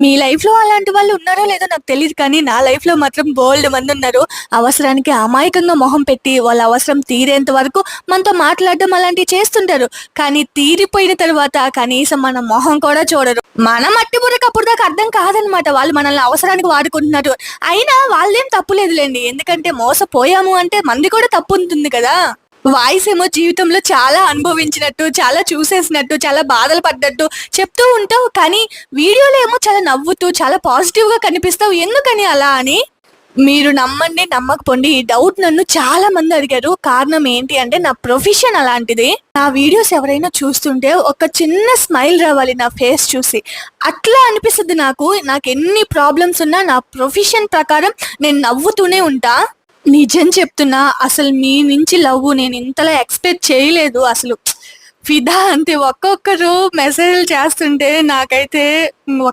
మీ లైఫ్లో అలాంటి వాళ్ళు ఉన్నారో లేదో నాకు తెలియదు కానీ నా లైఫ్లో మాత్రం బోల్డ్ మంది ఉన్నారు. అవసరానికి అమాయకంగా మొహం పెట్టి వాళ్ళ అవసరం తీరేంత వరకు మనతో మాట్లాడడం అలాంటివి చేస్తుంటారు. కానీ తీరిపోయిన తర్వాత కనీసం మన మొహం కూడా చూడరు. మన మట్టి బుర్రకు అప్పుడు దాకా అర్థం కాదనమాట వాళ్ళు మనల్ని అవసరానికి వాడుకుంటున్నారు. అయినా వాళ్ళేం తప్పులేదులేండి ఎందుకంటే మోసపోయాము అంటే మంది కూడా తప్పు ఉంటుంది కదా. వాయిస్ ఏమో జీవితంలో చాలా అనుభవించినట్టు చాలా చూసేసినట్టు చాలా బాధలు పడ్డట్టు చెప్తూ ఉంటావు. కానీ వీడియోలో ఏమో చాలా నవ్వుతూ చాలా పాజిటివ్గా కనిపిస్తావు. ఎందుకని అలా అని? మీరు నమ్మండి నమ్మకపోండి ఈ డౌట్ నన్ను చాలా మంది అడిగారు. కారణం ఏంటి అంటే నా ప్రొఫెషన్ అలాంటిది. నా వీడియోస్ ఎవరైనా చూస్తుంటే ఒక చిన్న స్మైల్ రావాలి నా ఫేస్ చూసి. అట్లా అనిపిస్తుంది నాకు. నాకు ఎన్ని ప్రాబ్లమ్స్ ఉన్నా నా ప్రొఫెషన్ ప్రకారం నేను నవ్వుతూనే ఉంటా. నిజం చెప్తున్నా అసలు మీ నుంచి లవ్ నేను ఇంతలా ఎక్స్పెక్ట్ చేయలేదు అసలు. ఫిదా అంతే ఒక్కొక్కరు మెసేజ్లు చేస్తుంటే నాకైతే